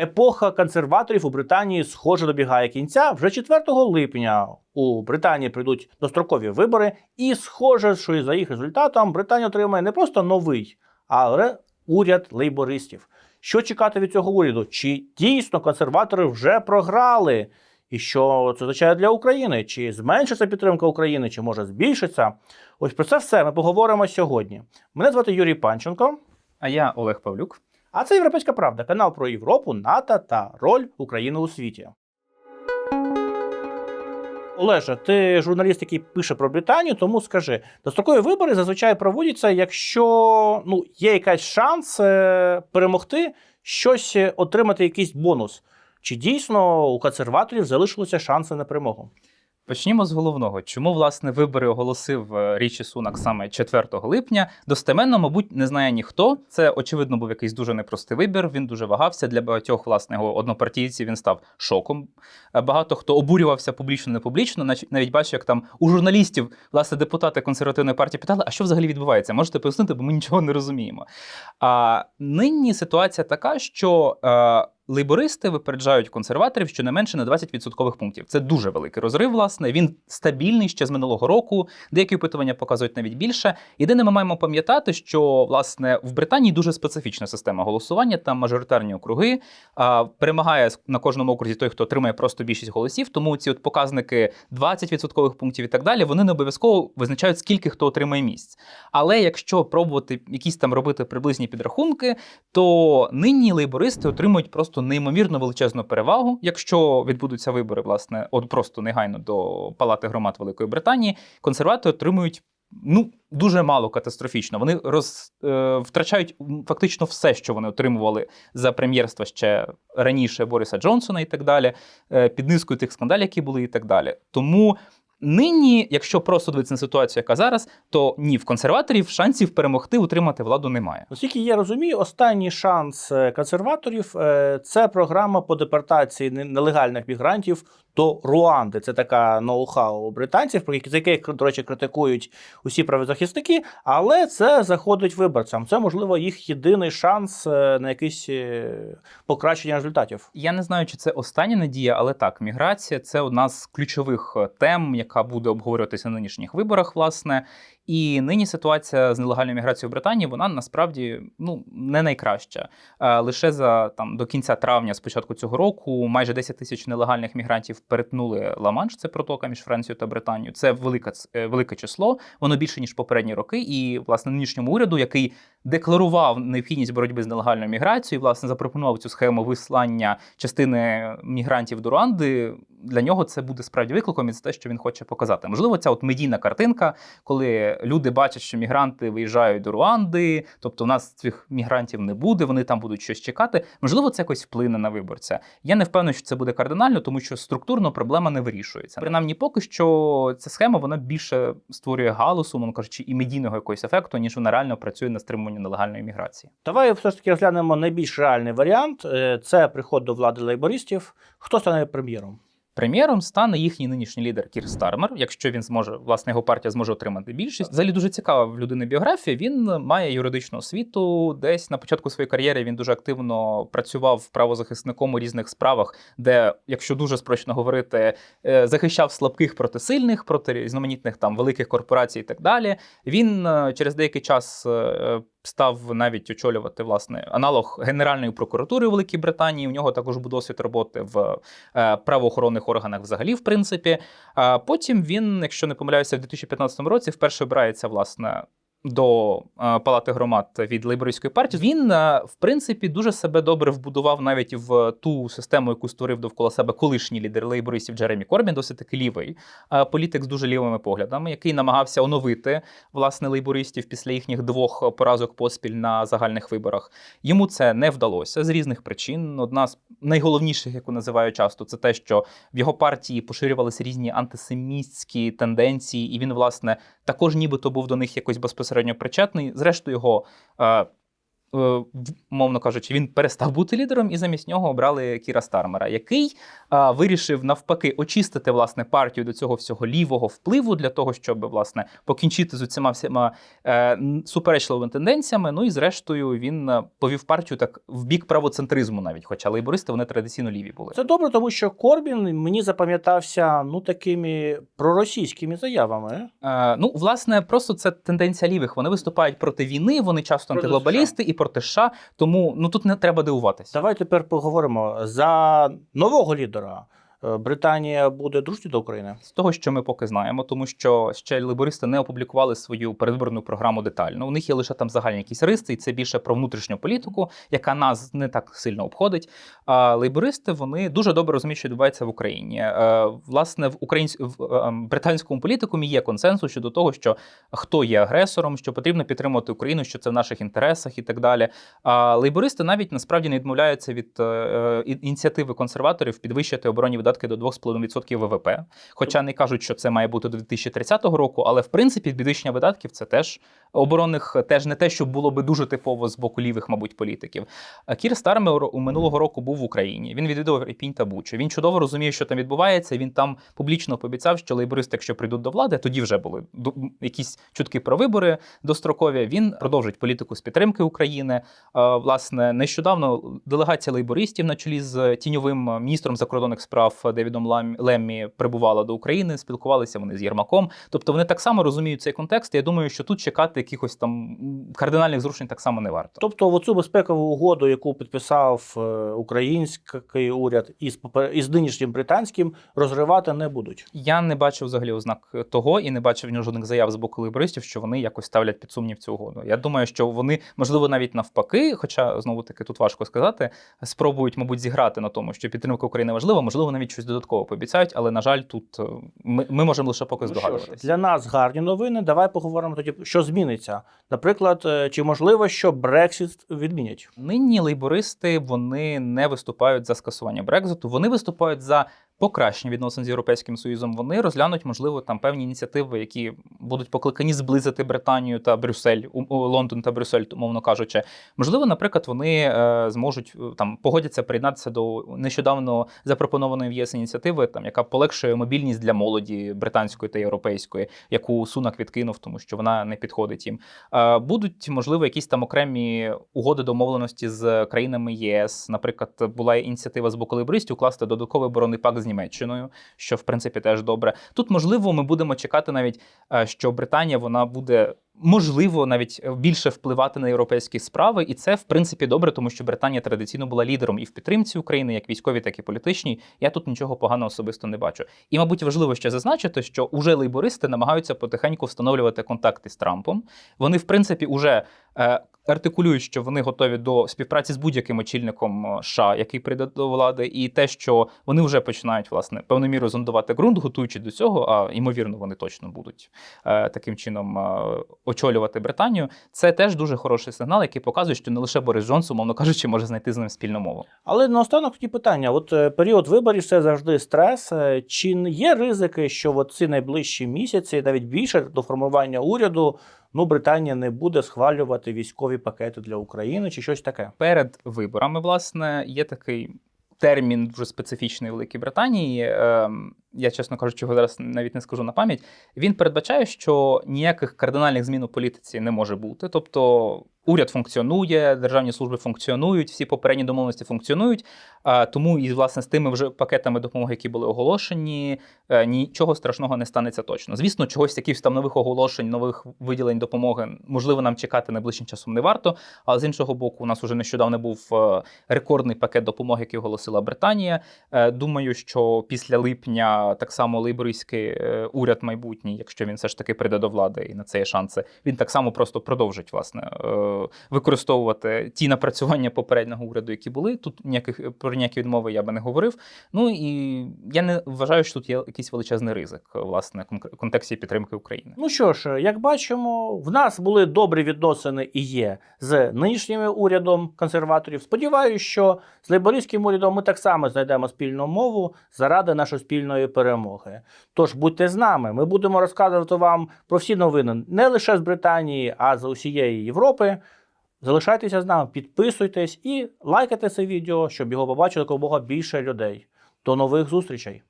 Епоха консерваторів у Британії схоже добігає кінця. Вже 4 липня у Британії прийдуть дострокові вибори, і схоже, що і за їх результатом Британія отримає не просто новий, але уряд лейбористів. Що чекати від цього уряду? Чи дійсно консерватори вже програли? І що це означає для України? Чи зменшиться підтримка України, чи може збільшиться? Ось про це все ми поговоримо сьогодні. Мене звати Юрій Панченко. А я Олег Павлюк. А це Європейська Правда, канал про Європу, НАТО та роль України у світі. Олеже, ти журналіст, який пише про Британію, тому скажи, дострокові вибори зазвичай проводяться, якщо ну, є якийсь шанс е, перемогти, щось е, отримати якийсь бонус. Чи дійсно у консерваторів залишилися шанси на перемогу? Почнімо з головного. Чому власне вибори оголосив е, Річі Сунак саме 4 липня? Достеменно, мабуть, не знає ніхто. Це очевидно був якийсь дуже непростий вибір. Він дуже вагався для багатьох власне його однопартійців. Він став шоком. Е, Багато хто обурювався публічно, не публічно. Навіть бачу, як там у журналістів власне депутати консервативної партії питали, а що взагалі відбувається? Можете пояснити, бо ми нічого не розуміємо. А нині ситуація така, що. Лейбористи випереджають консерваторів щонайменше на 20 відсоткових пунктів. Це дуже великий розрив. Власне він стабільний ще з минулого року. Деякі опитування показують навіть більше. Єдине, ми маємо пам'ятати, що власне в Британії дуже специфічна система голосування. Там мажоритарні округи. А, перемагає на кожному окрузі той, хто отримає просто більшість голосів. Тому ці от показники 20 відсоткових пунктів і так далі. Вони не обов'язково визначають, скільки хто отримає місць. Але якщо пробувати якісь там робити приблизні підрахунки, то нині лейбористи отримують просто неймовірно величезну перевагу, якщо відбудуться вибори, власне, от просто негайно до Палати громад Великої Британії, консерватори отримують. Ну, дуже мало катастрофічно. Вони роз, е, втрачають фактично все, що вони отримували за прем'єрства ще раніше Бориса Джонсона і так далі, е, під низкою тих скандалів, які були, і так далі. Тому нині, якщо просто дивитися на ситуацію, яка зараз, то ні, в консерваторів шансів перемогти, утримати владу немає. Оскільки я розумію, останній шанс е, консерваторів е, це програма по депортації нелегальних мігрантів до Руанди. Це така ноу-хау британців, про яких, до речі, критикують усі правозахисники, але це заходить виборцям. Це можливо їх єдиний шанс е, на якесь е, покращення результатів. Я не знаю, чи це остання надія, але так, міграція це одна з ключових е, тем, яка буде обговорюватися на нинішніх виборах, власне. І нині ситуація з нелегальною міграцією в Британії вона насправді ну не найкраща. Е, Лише за там до кінця травня, з початку цього року, майже 10 тисяч нелегальних мігрантів перетнули Ла-Манш, це протока між Францією та Британією. Це велика е, велике число. Воно більше ніж попередні роки. І власне нинішньому уряду, який декларував необхідність боротьби з нелегальною міграцією, власне запропонував цю схему вислання частини мігрантів до Руанди. Для нього це буде справді викликом і це те, що він хоче показати. Можливо, ця от медійна картинка, коли люди бачать, що мігранти виїжджають до Руанди, тобто у нас цих мігрантів не буде, вони там будуть щось чекати. Можливо, це якось вплине на виборця. Я не впевнений, що це буде кардинально, тому що структурно проблема не вирішується. Принаймні, поки що ця схема вона більше створює галусу, мовно кажучи, і медійного якогось ефекту, ніж вона реально працює на стримуванні нелегальної міграції. Давай все ж таки розглянемо найбільш реальний варіант. Е, Це приход до влади лейбористів. Хто стане прем'єром? Прем'єром стане їхній нинішній лідер Кір Стармер, якщо він зможе, власне, його партія зможе отримати більшість. Взагалі дуже цікава в людини біографія. Він має юридичну освіту. Десь на початку своєї кар'єри він дуже активно працював правозахисником у різних справах, де, якщо дуже спрощено говорити, е, захищав слабких проти сильних, проти різноманітних там великих корпорацій і так далі. Він е, через деякий час. Став навіть очолювати власне аналог Генеральної прокуратури у Великій Британії. У нього також був досвід роботи в е, правоохоронних органах, взагалі, в принципі. А потім він, якщо не помиляюся, в 2015 році вперше обирається власне. До е, палати громад від лейбористської партії він, е, в принципі, дуже себе добре вбудував навіть в ту систему, яку створив довкола себе колишній лідер лейбористів Джеремі Корбін, досить таки лівий е, політик з дуже лівими поглядами, який намагався оновити власне лейбористів після їхніх двох поразок поспіль на загальних виборах. Йому це не вдалося з різних причин. Одна з найголовніших, яку називаю часто, це те, що в його партії поширювалися різні антисемітські тенденції, і він, власне, також нібито був до них якось безпосередньо причетний. Зрештою, його. Е, мовно кажучи, він перестав бути лідером, і замість нього обрали Кіра Стармера, який а, вирішив навпаки очистити власне партію до цього всього лівого впливу для того, щоб власне покінчити з усіма всіма е, суперечливими тенденціями. Ну і зрештою він е, повів партію так в бік правоцентризму, навіть хоча лейбористи вони традиційно ліві були. Це добре, тому що Корбін мені запам'ятався ну такими проросійськими заявами. Е, ну, власне, просто це тенденція лівих. Вони виступають проти війни, вони часто антиглобалісти і проти США. Тому ну тут не треба дивуватися. Давай тепер поговоримо за нового лідера. Е, Британія буде дружньою до України. З того, що ми поки знаємо, тому що ще лейбористи не опублікували свою передвиборну програму детально. У них є лише там загальні якісь риси, і це більше про внутрішню політику, яка нас не так сильно обходить. А лейбористи вони дуже добре розуміють, що відбувається в Україні. Е, Власне, в українсь... в е, ем, британському політикумі є консенсус щодо того, що хто є агресором, що потрібно підтримувати Україну, що це в наших інтересах і так далі. А лейбористи навіть насправді не відмовляються від ініціативи консерваторів підвищити оборонні видатки до 2,5% ВВП. Хоча не кажуть, що це має бути до 2030 року, але в принципі підвищення видатків це теж оборонних, теж не те, що було би дуже типово з боку лівих, мабуть, політиків. Кір Стармер у минулого року був в Україні. Він відвідував Ірпінь та Бучу. Він чудово розуміє, що там відбувається. Він там публічно пообіцяв, що лейбористи, якщо прийдуть до влади, тоді вже були якісь чутки про вибори дострокові. Він продовжить політику з підтримки України. Е, Власне, нещодавно делегація лейбористів на чолі з тіньовим міністром закордонних справ Девідом Лам- Леммі прибувала до України. Спілкувалися вони з Єрмаком. Тобто вони так само розуміють цей контекст. Я думаю, що тут чекати якихось там кардинальних зрушень так само не варто. Тобто, в оцю безпекову угоду, яку підписав е, український уряд із із нинішнім британським, розривати не будуть. Я не бачив взагалі ознак того і не бачив нього жодних заяв з боку лейбористів, що вони якось ставлять під сумнів цю угоду. Я думаю, що вони, можливо, навіть навпаки, хоча знову таки тут важко сказати, спробують, мабуть, зіграти на тому, що підтримка України важлива, можливо, навіть щось додатково пообіцяють, але на жаль, тут е, ми, ми можемо лише поки Ну здогадуватися. для нас гарні новини. Давай поговоримо тоді, що зміниться. Наприклад, е, чи можливо, що Брексіт відмінять? Нині лейбористи вони не виступають за скасування Брекзиту, вони виступають за покращення відносин з Європейським Союзом. Вони розглянуть, можливо, там певні ініціативи, які будуть покликані зблизити Британію та Брюссель, Лондон та Брюссель, мовно кажучи. Можливо, наприклад, вони е, зможуть е, там погодяться приєднатися до нещодавно запропонованої в ЄС ініціативи, там яка полегшує мобільність для молоді британської та європейської, яку Сунак відкинув, тому що вона не підходить їм. Е, Будуть, можливо, якісь там окремі угоди домовленості з країнами ЄС. Наприклад, була ініціатива з боку лейбористів укласти додатковий оборонний пакт з Німеччиною, що в принципі теж добре. Тут, можливо, ми будемо чекати навіть, е, що Британія вона буде. Можливо, навіть більше впливати на європейські справи, і це в принципі добре, тому що Британія традиційно була лідером і в підтримці України, як військовій, так і політичній. Я тут нічого поганого особисто не бачу. І, мабуть, важливо ще зазначити, що уже лейбористи намагаються потихеньку встановлювати контакти з Трампом. Вони, в принципі, уже е, артикулюють, що вони готові до співпраці з будь-яким очільником е, США, який прийде до влади, і те, що вони вже починають власне певною мірою зондувати ґрунт, готуючи до цього. А ймовірно, вони точно будуть е, таким чином е, очолювати Британію. Це теж дуже хороший сигнал, який показує, що не лише Борис Джонсон, умовно кажучи, може знайти з ним спільну мову. Але наостанок такі питання: от е, період виборів це завжди стрес. Е, Чи є ризики, що от ці найближчі місяці, навіть більше до формування уряду, ну Британія не буде схвалювати військові пакети для України чи щось таке? перед виборами, власне, є такий термін дуже специфічний в Великій Британії. Я, чесно кажучи, його зараз навіть не скажу на пам'ять. Він передбачає, що ніяких кардинальних змін у політиці не може бути. Тобто уряд функціонує, державні служби функціонують, всі попередні домовленості функціонують. Тому і власне з тими вже пакетами допомоги, які були оголошені, е, нічого страшного не станеться точно. Звісно, чогось якихось там нових оголошень, нових виділень допомоги можливо нам чекати найближчим часом не варто. Але з іншого боку, у нас уже нещодавно був е, рекордний пакет допомоги, який оголосила Британія. Е, Думаю, що після липня так само лейбористський е, уряд майбутній, якщо він все ж таки прийде до влади і на це є шанси, він так само просто продовжить власне е, використовувати ті напрацювання попереднього уряду, які були. Тут ніяких про ніякі відмови я би не говорив. Ну і я не вважаю, що тут є якийсь величезний ризик власне в контексті підтримки України. Ну що ж, як бачимо, в нас були добрі відносини і є з нинішнім урядом консерваторів. Сподіваюся, що з лейбористським урядом ми так само знайдемо спільну мову заради нашої спільної перемоги. Тож будьте з нами. Ми будемо розказувати вам про всі новини не лише з Британії, а з усієї Європи. Залишайтеся з нами, підписуйтесь і лайкайте це відео, щоб його побачили якомога більше людей. До нових зустрічей!